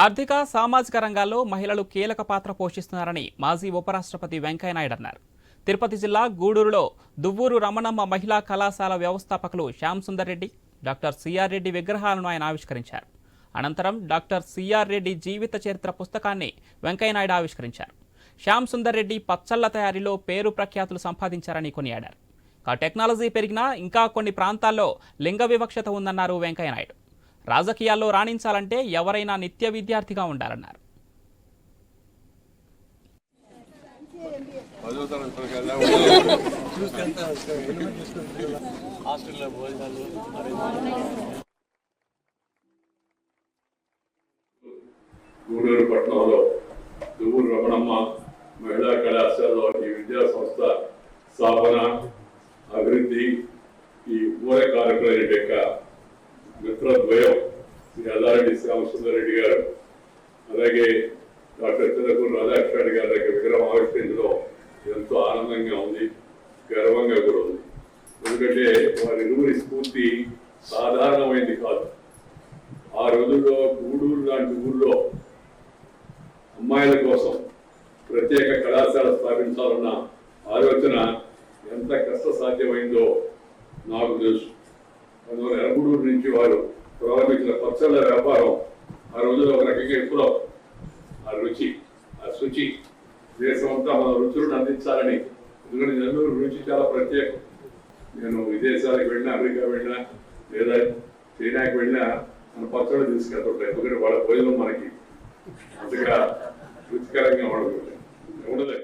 ఆర్థిక సామాజిక రంగాల్లో మహిళలు కీలక పాత్ర పోషిస్తున్నారని మాజీ ఉపరాష్ట్రపతి వెంకయ్యనాయుడు అన్నారు. తిరుపతి జిల్లా గూడూరులో దువ్వూరు రమణమ్మ మహిళా కళాశాల వ్యవస్థాపకులు శ్యామ్ సుందర్ రెడ్డి డాక్టర్ సిఆర్ రెడ్డి విగ్రహాలను ఆయన ఆవిష్కరించారు. అనంతరం డాక్టర్ సిఆర్ రెడ్డి జీవిత చరిత్ర పుస్తకాన్ని వెంకయ్యనాయుడు ఆవిష్కరించారు. శ్యామ్ సుందర్ రెడ్డి పచ్చళ్ళ తయారీలో పేరు ప్రఖ్యాతులు సంపాదించారని కొనియాడారు. కా టెక్నాలజీ పెరిగినా ఇంకా కొన్ని ప్రాంతాల్లో లింగ వివక్షత ఉందన్నారు వెంకయ్యనాయుడు. రాజకీయాల్లో రాణించాలంటే ఎవరైనా నిత్య విద్యార్థిగా ఉండాలన్నారు. గూడూరు పట్టణంలో దువ్వూరు రమణమ్మ మహిళా కళాశాలలో ఈ విద్యా సంస్థ స్థాపన అభివృద్ధి ఈ మూల కార్యక్రమం యొక్క మిత్రద్వయం శ్రీ అల్లారెడ్డి శ్యామసుందర్ రెడ్డి గారు అలాగే డాక్టర్ చంద్రకూరు రాధాకృష్ణ గారి దగ్గర విగ్రహం ఆవిష్కరించడం ఎంతో ఆనందంగా ఉంది గర్వంగా కూడా ఉంది. ఎందుకంటే వారి ఇరువురి స్ఫూర్తి సాధారణమైంది కాదు. ఆ రోజుల్లో గూడూరు లాంటి ఊళ్ళో అమ్మాయిల కోసం ప్రత్యేక కళాశాల స్థాపించాలన్న ఆలోచన ఎంత కష్ట సాధ్యమైందో నాకు తెలుసు. అందువల్ల ఎరగూడూరు నుంచి వారు ప్రారంభించిన పచ్చళ్ళ వ్యాపారం ఆ రోజుల్లో ఒక రకంగా ఎప్పుడో ఆ రుచి ఆ శుచి దేశమంతా మన రుచులను అందించాలని. ఎందుకంటే నెల్లూరు రుచి చాలా ప్రత్యేకం. నేను విదేశాలకు వెళ్ళినా అమెరికా వెళ్ళినా లేదా చైనాకి వెళ్ళినా మన పచ్చళ్ళు తీసుకెళ్తుంటాయి. ఎందుకంటే వాళ్ళ భోజనం మనకి అంతగా రుచికరంగా ఉండదు. ఉండదు.